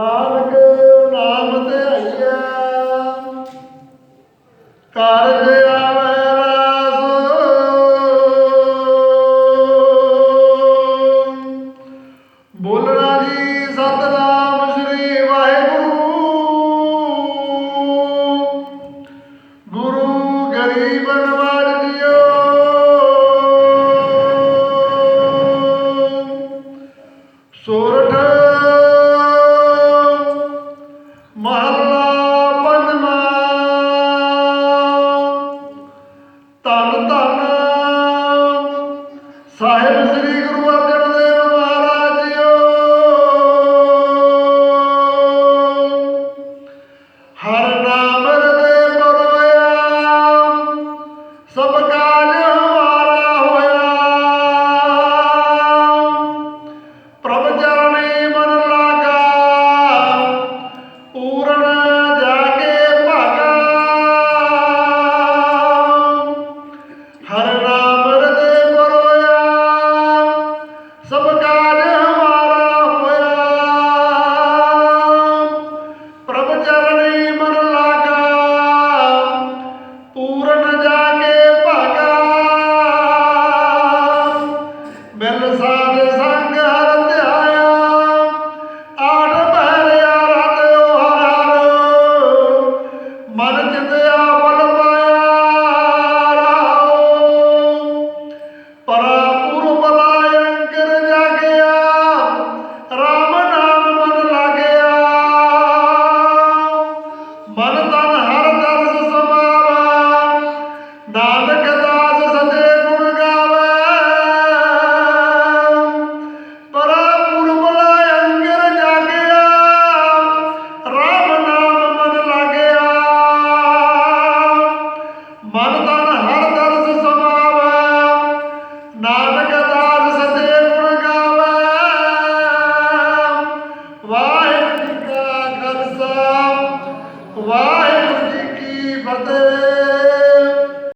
ਨਾਨਕ ਨਾਮ ਤੇ ਜੀ ਸਤਨਾਮ ਸ੍ਰੀ ਵਾਹਿਗੁਰੂ। ਗੁਰੂ ਗਰੀਬ ਨਵਾਰ ਜੀਓ। ਸਾਹਿਬ ਸ੍ਰੀ ਗੁਰੂ ਅਰਜਨ ਵਾਹਿਗੁਰੂ ਜੀ ਕੀ ਫਤਿਹ।